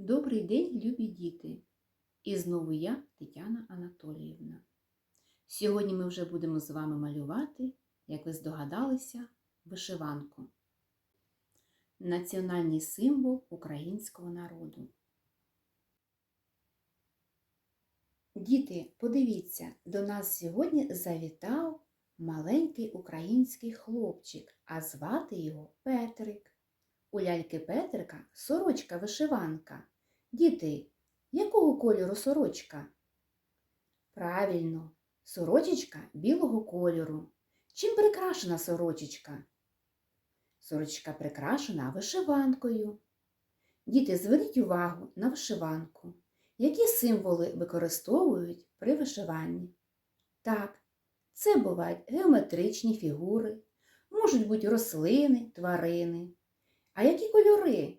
Добрий день, любі діти! І знову я, Тетяна Анатоліївна. Сьогодні ми вже будемо з вами малювати, як ви здогадалися, вишиванку. Національний символ українського народу. Діти, подивіться, до нас сьогодні завітав маленький український хлопчик, а звати його Петрик. У ляльки Петрика сорочка вишиванка. Діти, якого кольору сорочка? Правильно, сорочечка білого кольору. Чим прикрашена сорочечка? Сорочка прикрашена вишиванкою. Діти, зверніть увагу на вишиванку. Які символи використовують при вишиванні? Так, це бувають геометричні фігури, можуть бути рослини, тварини. А які кольори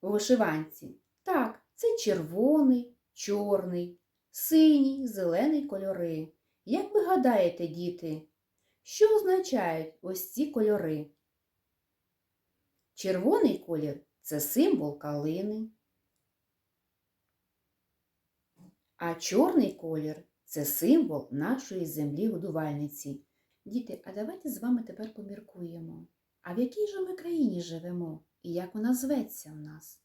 у вишиванці? Так, це червоний, чорний, синій, зелений кольори. Як ви гадаєте, діти, що означають ось ці кольори? Червоний колір це символ калини. А чорний колір це символ нашої землі годувальниці. Діти, а давайте з вами тепер поміркуємо. А в якій же ми країні живемо і як вона зветься у нас?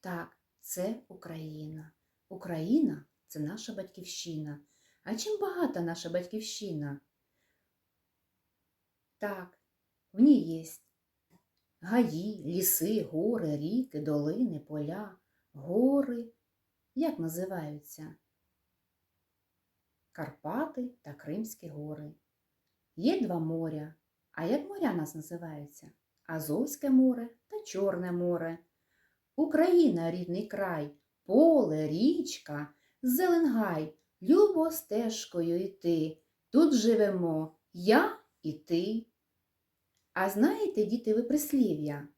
Так, це Україна. Україна це наша батьківщина. А чим багата наша батьківщина? Так, в ній є гаї, ліси, гори, ріки, долини, поля, гори. Як називаються? Карпати та Кримські гори. Є два моря. А як моря нас називаються? Азовське море та Чорне море. Україна рідний край, поле, річка, зеленгай, любо стежкою йти. Тут живемо я і ти. А знаєте, діти, ви прислів'я?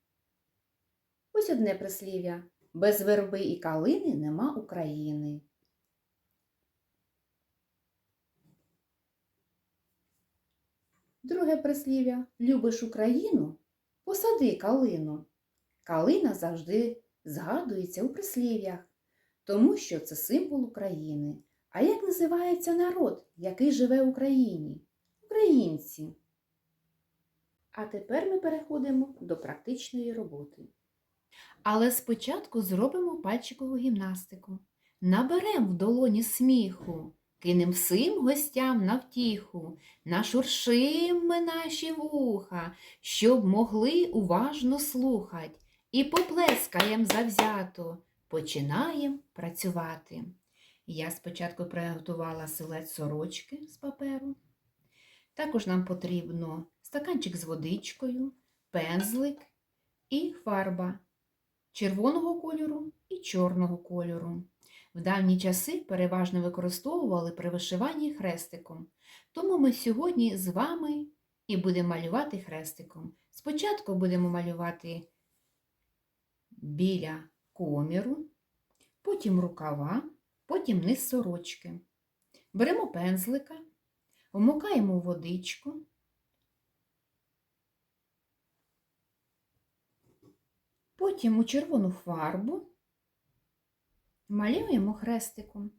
Ось одне прислів'я. Без верби і калини нема України. Друге прислів'я Любиш Україну? Посади калину. Калина завжди згадується у прислів'ях, тому що це символ України. А як називається народ, який живе в Україні? Українці. А тепер ми переходимо до практичної роботи. Але спочатку зробимо пальчикову гімнастику. Наберем в долоні сміху. Кинем всім гостям на втіху, нашуршим ми наші вуха, щоб могли уважно слухать, і поплескаєм завзято, починаєм працювати. Я спочатку приготувала силет сорочки з паперу. Також нам потрібно стаканчик з водичкою, пензлик і фарба червоного кольору і чорного кольору. В давні часи переважно використовували при вишиванні хрестиком. Тому ми сьогодні з вами і будемо малювати хрестиком. Спочатку будемо малювати біля коміру, потім рукава, потім низ сорочки. Беремо пензлика, вмокаємо водичку. Потім у червону фарбу малюємо хрестиком.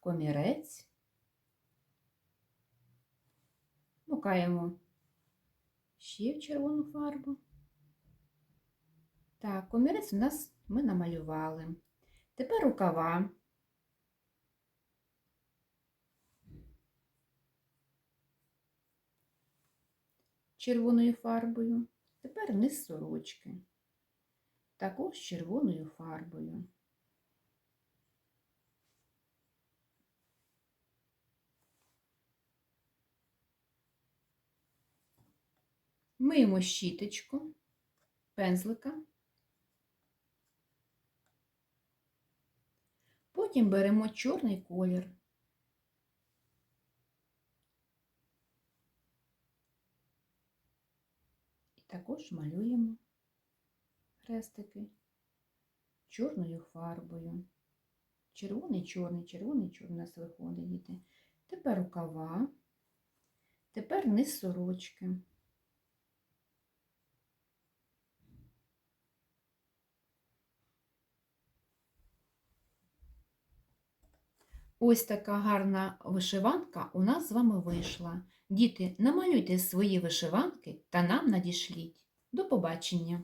Комірець. Мукаємо ще в червону фарбу. Так, комірець у нас ми намалювали. Тепер рукава. Червоною фарбою. Тепер низ сорочки також червоною фарбою. Миємо щіточку, пензлика. Потім беремо чорний колір. І також малюємо хрестики чорною фарбою. Червоний, чорний, червоний, чорний у нас виходить, діти. Тепер рукава, тепер низ сорочки. Ось така гарна вишиванка у нас з вами вийшла. Діти, намалюйте свої вишиванки та нам надішліть. До побачення!